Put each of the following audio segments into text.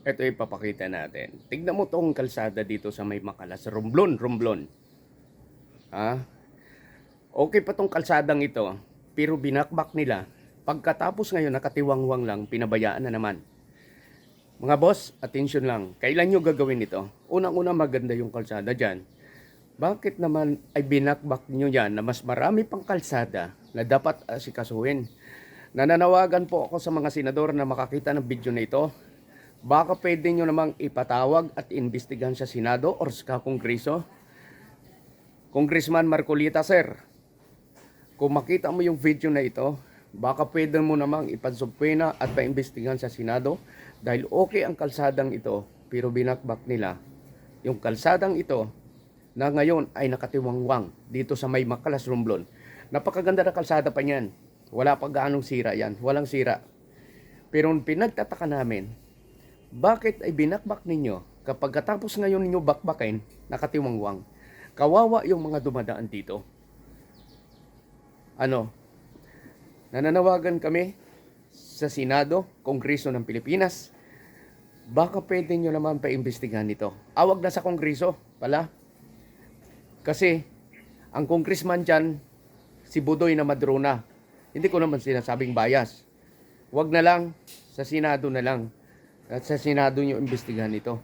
Ito ipapakita natin. Tignan mo tong kalsada dito sa may makalas. Romblon, romblon. Ha? Okay pa tong kalsadang ito. Pero binakbak nila. Pagkatapos ngayon, nakatiwangwang lang, pinabayaan na naman. Mga boss, attention lang. Kailan nyo gagawin ito? Unang-una maganda yung kalsada dyan. Bakit naman ay binakbak nyo yan na mas marami pang kalsada na dapat asikasuhin? Nananawagan po ako sa mga senador na makakita ng video na ito. Baka pwede nyo namang ipatawag at imbestigahan sa Senado or sa Kongreso. Congressman Marcolita, sir, kung makita mo yung video na ito, baka pwede mo namang ipansubpena at paimbestigahan sa Senado dahil okay ang kalsadang ito pero binakbak nila yung kalsadang ito na ngayon ay nakatiwangwang dito sa may Makalas Romblon. Napakaganda na kalsada pa niyan. Wala pa gaanong sira yan. Walang sira. Pero pinagtataka namin, bakit ay binakbak ninyo kapag katapos ngayon ninyo bakbakin, nakatiwangwang? Kawawa yung mga dumadaan dito. Ano? Nananawagan kami sa Senado, Kongreso ng Pilipinas. Baka pwede nyo naman paimbestigahan ito. Awag na sa Kongreso pala. Kasi ang congressman dyan, si Budoy na Madrona. Hindi ko naman sinasabing bias. Wag na lang, sa Senado na lang. At sa Senado nyo imbestigahan ito.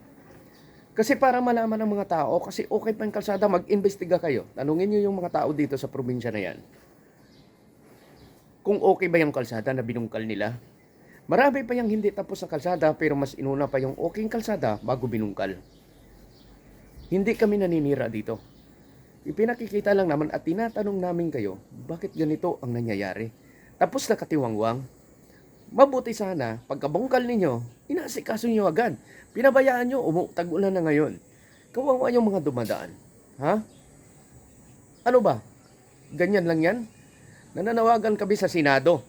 Kasi para malaman ng mga tao, kasi okay pa yung kalsada, mag-imbestiga kayo. Tanungin nyo yung mga tao dito sa probinsya na yan. Kung okay ba yung kalsada na binungkal nila. Marami pa yung hindi tapos sa kalsada, pero mas inuna pa yung okay kalsada bago binungkal. Hindi kami naninira dito. Ipinakikita lang naman at tinatanong namin kayo, bakit ganito ang nangyayari? Tapos nakatiwangwang. Mabuti sana, pagkabungkal ninyo, inasikaso nyo agad. Pinabayaan nyo, umutag-ulan na ngayon. Kawawa yung mga dumadaan. Ha? Ano ba? Ganyan lang yan? Nananawagan kami sa Senado.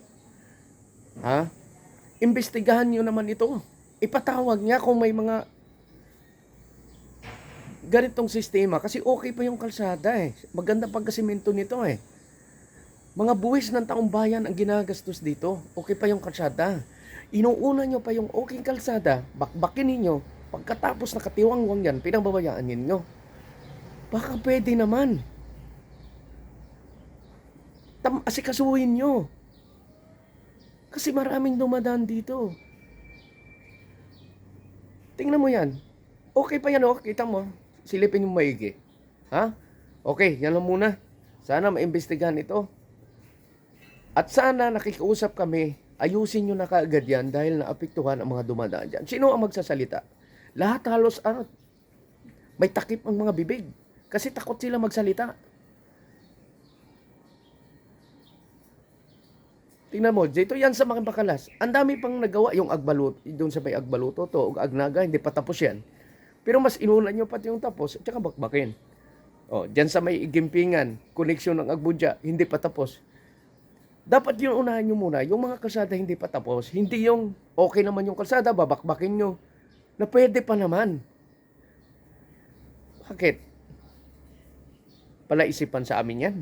Ha? Imbestigahan nyo naman ito. Ipatawag niya kung may mga ganitong sistema kasi okay pa yung kalsada eh. Maganda pagkasimento nito eh. Mga buwis ng taong bayan ang ginagastos dito. Okay pa yung kalsada. Inuuna nyo pa yung okay kalsada, bakbakin ninyo, pagkatapos nakatiwangwang yan, pinangbabayaan ninyo. Baka pwede naman. Tam asikasuhin nyo. Kasi maraming dumadaan dito. Tingnan mo yan. Okay pa yan oh, kita mo. Silipin yung maigi. Ha? Okay, yan lang muna. Sana maimbestigahan ito. At sana nakikiusap kami, ayusin nyo na kaagad yan dahil naapektuhan ang mga dumadaan dyan. Sino ang magsasalita? Lahat halos ah, may takip ang mga bibig. Kasi takot sila magsalita. Tingnan mo, dito yan sa mga pakalas. Ang dami pang nagawa yung agbalut, doon sa may agbaluto to, agnaga, hindi pa tapos yan. Pero mas inulan nyo pati yung tapos, at saka bakbakin. O, dyan sa may igimpingan, koneksyon ng agbudya, hindi pa tapos. Dapat yung unahan nyo muna, yung mga kalsada hindi pa tapos, hindi yung okay naman yung kalsada, babakbakin nyo, na pwede pa naman. Bakit? Palaisipan sa amin yan.